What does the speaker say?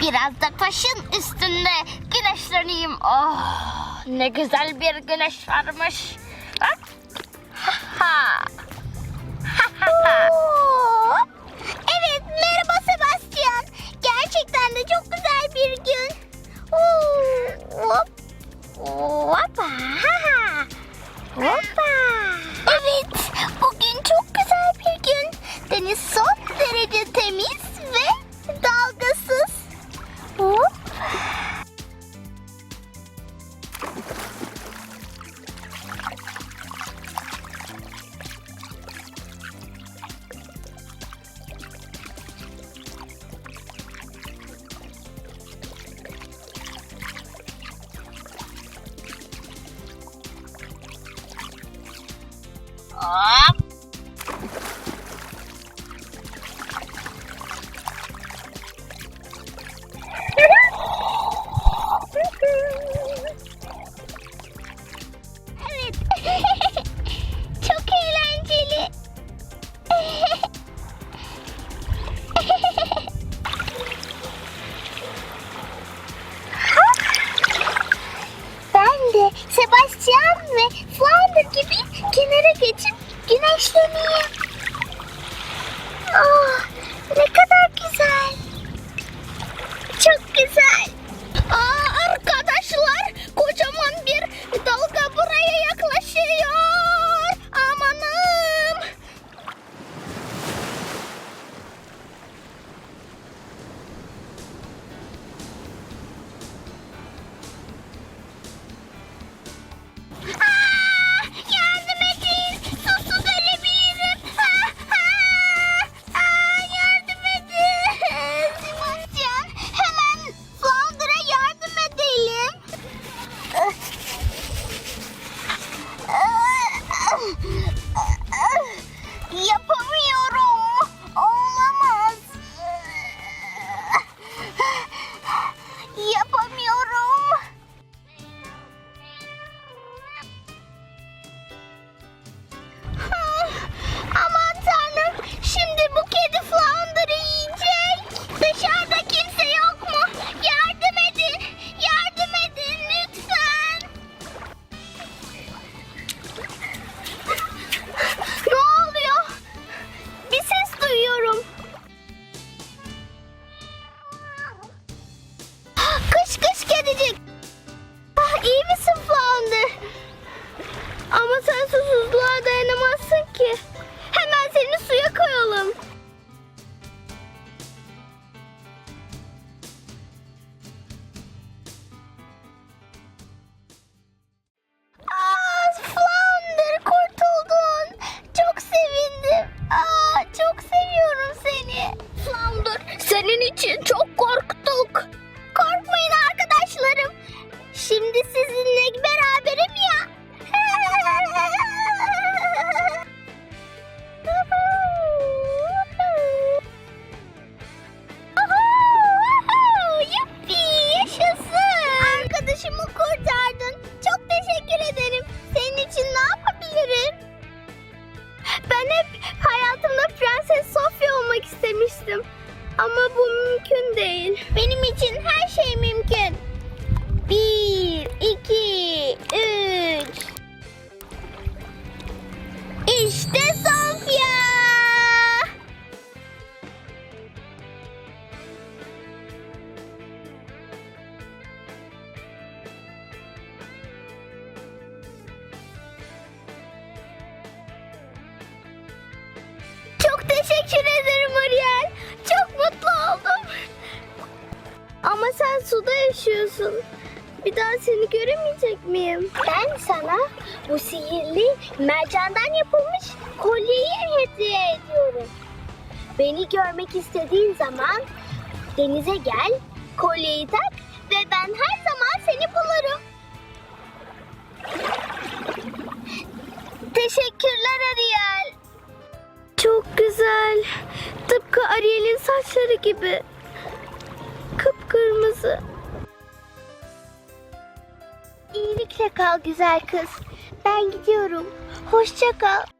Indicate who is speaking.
Speaker 1: Biraz da taşın üstünde güneşleneyim. Oh, ne güzel bir güneş varmış. Ha ha. Ha ha
Speaker 2: Evet. Çok eğlenceli. ben de Sebastian ve Flounder gibi kenara geçip güneşleneyim. Ah, ne kadar güzel. İstemiştim. Ama bu mümkün değil. Benim için her şey mümkün. Bir, iki, teşekkür ederim Ariel. Çok mutlu oldum. Ama sen suda yaşıyorsun. Bir daha seni göremeyecek miyim? Ben sana bu sihirli mercandan yapılmış kolyeyi hediye ediyorum. Beni görmek istediğin zaman denize gel, kolyeyi tak ve ben her zaman seni bulurum. Teşekkürler Ariel. Güzel. Tıpkı Ariel'in saçları gibi. Kıpkırmızı. İyilikle kal güzel kız. Ben gidiyorum. Hoşça kal.